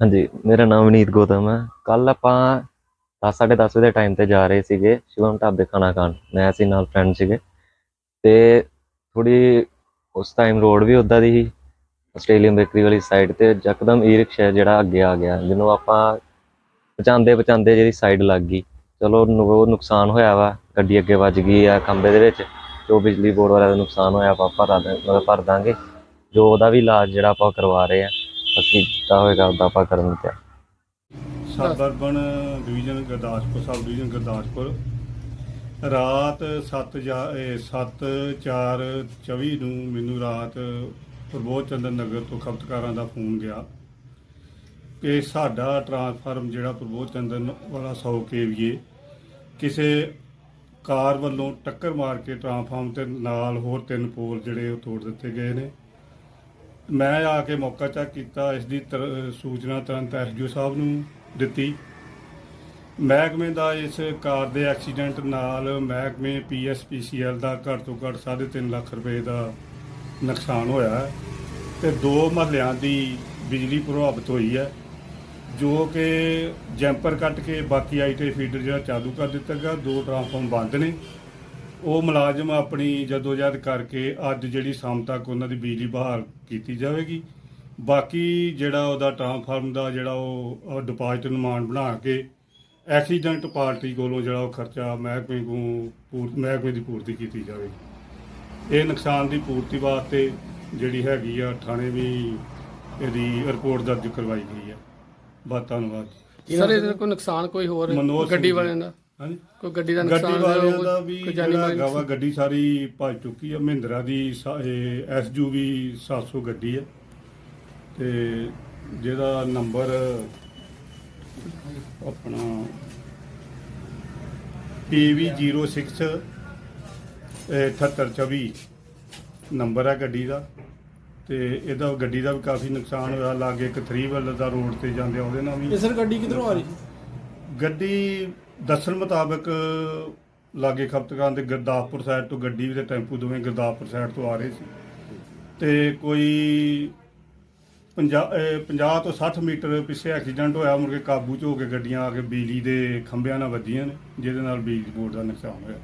ਹਾਂਜੀ, ਮੇਰਾ ਨਾਮ ਵਿਨੀਤ ਗੌਤਮ ਹੈ। ਕੱਲ ਆਪਾਂ 10:30 ਵਜੇ ਦੇ ਟਾਈਮ ਤੇ ਜਾ ਰਹੇ ਸੀਗੇ ਸ਼ਿਵਮ ਢਾਬੇ ਖਾਣਾ ਖਾਣ। ਮੈਂ ਸੀ ਨਾਲ ਫਰੈਂਡ ਸੀਗੇ। ਤੇ ਥੋੜੀ ਉਸ ਟਾਈਮ ਰੋਡ ਵੀ ਉਦਾਂ ਦੀ ਸੀ। ਆਸਟ੍ਰੇਲੀਅਨ ਬੇਕਰੀ ਵਾਲੀ ਸਾਈਡ ਤੇ ਯਕਦਮ ਈ ਰਿਕਸ਼ਾ ਜਿਹੜਾ ਅੱਗੇ ਆ ਗਿਆ। ਜਿਹਨੂੰ ਆਪਾਂ ਪਹੁੰਚਾਉਂਦੇ ਪਹੁੰਚਾਉਂਦੇ ਜਿਹੜੀ ਸਾਈਡ ਲੱਗ ਗਈ। ਚਲੋ ਉਹ ਨੁਕਸਾਨ ਹੋਇਆ ਵਾ। ਗੱਡੀ ਅੱਗੇ ਵੱਜ ਗਈ ਆ ਖੰਭੇ ਦੇ ਵਿੱਚ। ਜੋ ਬਿਜਲੀ ਬੋਰਡ ਵਾਲਿਆਂ ਦਾ ਨੁਕਸਾਨ ਹੋਇਆ, ਆਪਾਂ ਭਰਾ ਦੇ, ਮਤਲਬ ਭਰ ਦਾਂਗੇ। ਜੋ ਉਹਦਾ ਵੀ ਇਲਾਜ ਜਿਹੜਾ ਆਪਾਂ ਕਰਵਾ ਰਹੇ ਆ। ਬਾਕੀ ਜਿੱਦਾਂ ਹੋਏਗਾ, ਉਹਦਾ ਆਪਾਂ ਕਰਨ ਤੇ suburban division Gurdaspur, sub division Gurdaspur. ਰਾਤ 7 7 4 24 ਨੂੰ ਮੈਨੂੰ ਰਾਤ ਪ੍ਰਬੋਧ ਚੰਦਰ ਨਗਰ ਤੋਂ ਖਪਤਕਾਰਾਂ ਦਾ ਫੋਨ ਗਿਆ ਕਿ ਸਾਡਾ ਟਰਾਂਸਫਾਰਮ ਜਿਹੜਾ ਪ੍ਰਬੋਧ ਚੰਦਰ ਨ- ਵਾਲਾ 100 ਕੇਵੀਏ, ਕਿਸੇ ਕਾਰ ਵੱਲੋਂ ਟੱਕਰ ਮਾਰ ਕੇ ਟਰਾਂਸਫਾਰਮ ਤੇ ਨਾਲ ਹੋਰ ਤਿੰਨ ਪੋਲ ਜਿਹੜੇ ਉਹ ਤੋੜ ਦਿੱਤੇ ਗਏ ਨੇ। ਮੈਂ ਆ ਕੇ ਮੌਕਾ ਚੈੱਕ ਕੀਤਾ ਇਸ ਦੀ ਤਰ- ਸੂਚਨਾ ਤੁਰੰਤ ਐਸਡੀਓ ਸਾਹਿਬ ਨੂੰ ਦਿੱਤੀ। ਮਹਿਕਮੇ ਦਾ ਇਸ ਕਾਰ ਦੇ ਐਕਸੀਡੈਂਟ ਨਾਲ ਮਹਿਕਮੇ ਪੀਐਸਪੀਸੀਐਲ ਦਾ ਘੱਟ ਤੋਂ ਘੱਟ 3.5 ਲੱਖ ਰੁਪਏ ਦਾ ਨੁਕਸਾਨ ਹੋਇਆ ਹੈ ਤੇ ਦੋ ਮਹੱਲਿਆਂ ਦੀ ਬਿਜਲੀ ਪ੍ਰਭਾਵਿਤ ਹੋਈ ਹੈ, ਜੋ ਕਿ ਜੈਂਪਰ ਕੱਟ ਕੇ ਬਾਕੀ ਆਈਟੀ ਫੀਡਰ ਜਿਹੜਾ ਚਾਲੂ ਕਰ ਦਿੱਤਾ ਗਿਆ, ਦੋ ਟਰਾਂਸਫਾਰਮ ਬੰਦ ਨੇ। ਉਹ ਮੁਲਾਜ਼ਮ ਆਪਣੀ ਜਦੋਜਹਿਦ ਕਰਕੇ ਅੱਜ ਜਿਹੜੀ ਸ਼ਾਮ ਤੱਕ ਉਹਨਾਂ ਦੀ ਬਿਜਲੀ ਬਹਾਲ ਕੀਤੀ ਜਾਵੇਗੀ। ਬਾਕੀ ਜਿਹੜਾ ਉਹਦਾ ਟਰਾਂਸਫਾਰਮ ਦਾ ਜਿਹੜਾ ਉਹ ਡਿਪੋਜ਼ਿਟ ਨਿਮਾਨ ਬਣਾ ਕੇ ਐਕਸੀਡੈਂਟ ਪਾਰਟੀ ਕੋਲੋਂ ਜਿਹੜਾ ਉਹ ਖਰਚਾ ਮਹਿਕਮੇ ਨੂੰ ਪੂਰ ਮਹਿਕਮੇ ਦੀ ਪੂਰਤੀ ਕੀਤੀ ਜਾਵੇਗੀ। ਇਹ ਨੁਕਸਾਨ ਦੀ ਪੂਰਤੀ ਵਾਸਤੇ ਜਿਹੜੀ ਹੈਗੀ ਆ ਥਾਣੇ ਵੀ ਇਹਦੀ ਰਿਪੋਰਟ ਦਰਜ ਕਰਵਾਈ ਗਈ ਹੈ ਬਹੁਤ ਧੰਨਵਾਦ ਸਰ ਇਹਦਾ ਕੋਈ ਨੁਕਸਾਨ ਕੋਈ ਹੋਰ ਗੱਡੀ। ਵਾਲਿਆਂ ਦਾ? ਹਾਂਜੀ। ਕੋਈ ਗੱਡੀ ਦਾ ਗੱਡੀ ਨੁਕਸਾਨ ਵਾਲਿਆਂ ਹੋਇਆ, ਦਾ ਵੀ ਕੋਈ ਜਾਨੀ ਜਿਹੜਾ ਮਾਲੀ ਹੈਗਾ ਵਾ ਨੁਕਸਾਨ? ਗੱਡੀ ਸਾਰੀ ਭੱਜ ਚੁੱਕੀ ਹੈ ਮਹਿੰਦਰਾ ਦੀ ਐਸਯੂਵੀ 700 ਗੱਡੀ ਹੈ ਤੇ ਜਿਹਦਾ ਨੰਬਰ ਆਪਣਾ PV06 7824 ਨੰਬਰ ਹੈ ਗੱਡੀ ਦਾ। ਤੇ ਇਹਦਾ ਗੱਡੀ ਦਾ ਵੀ ਕਾਫੀ ਨੁਕਸਾਨ ਹੋਇਆ। ਲਾਗੇ ਇੱਕ 3 ਵੱਲ ਦਾ ਰੋਡ ਤੇ ਜਾਂਦੇ ਆ, ਉਹਦੇ ਨਾਲ ਵੀ ਇਹ ਸਰ ਗੱਡੀ ਕਿੱਧਰੋਂ ਆ ਰਹੀ? ਸੀ ਗੱਡੀ ਦੱਸਣ ਮੁਤਾਬਕ ਲਾਗੇ ਖਪਤਕਾਂ ਦੇ ਗੁਰਦਾਸਪੁਰ ਸਾਈਡ ਤੋਂ ਗੱਡੀ ਵੀ ਤੇ ਟੈਂਪੂ ਦੋਵੇਂ ਗੁਰਦਾਸਪੁਰ ਸਾਈਡ ਤੋਂ ਆ ਰਹੇ ਸੀ। ਤੇ ਕੋਈ 50 50 ਤੋਂ 60 ਮੀਟਰ ਪਿੱਛੇ ਐਕਸੀਡੈਂਟ ਹੋਇਆ, ਮੁੜ ਕੇ ਕਾਬੂ ਚ ਹੋ ਕੇ ਗੱਡੀਆਂ ਆ ਕੇ ਬਿਜਲੀ ਦੇ ਖੰਭਿਆਂ ਨਾਲ ਵੱਜੀਆਂ ਨੇ, ਜਿਹਦੇ ਨਾਲ ਬਿਜਲੀ ਬੋਰਡ ਦਾ ਨੁਕਸਾਨ ਹੋਇਆ।